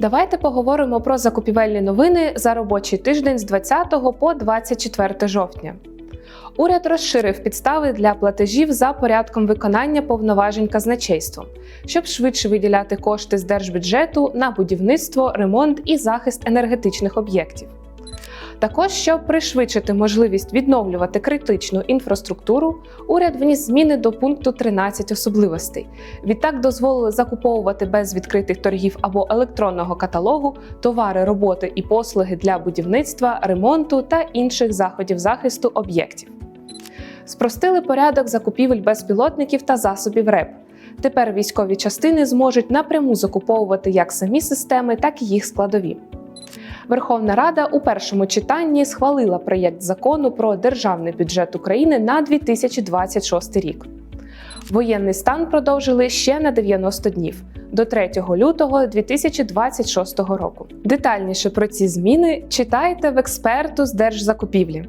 Давайте поговоримо про закупівельні новини за робочий тиждень з 20 по 24 жовтня. Уряд розширив підстави для платежів за порядком виконання повноважень казначейством, щоб швидше виділяти кошти з держбюджету на будівництво, ремонт і захист енергетичних об'єктів. Також, щоб пришвидшити можливість відновлювати критичну інфраструктуру, уряд вніс зміни до пункту 13 особливостей. Відтак дозволили закуповувати без відкритих торгів або електронного каталогу товари, роботи і послуги для будівництва, ремонту та інших заходів захисту об'єктів. Спростили порядок закупівель безпілотників та засобів РЕП. Тепер військові частини зможуть напряму закуповувати як самі системи, так і їх складові. Верховна Рада у першому читанні схвалила проєкт закону про державний бюджет України на 2026 рік. Воєнний стан продовжили ще на 90 днів до 3 лютого 2026 року. Детальніше про ці зміни читайте в експерту з держзакупівлі.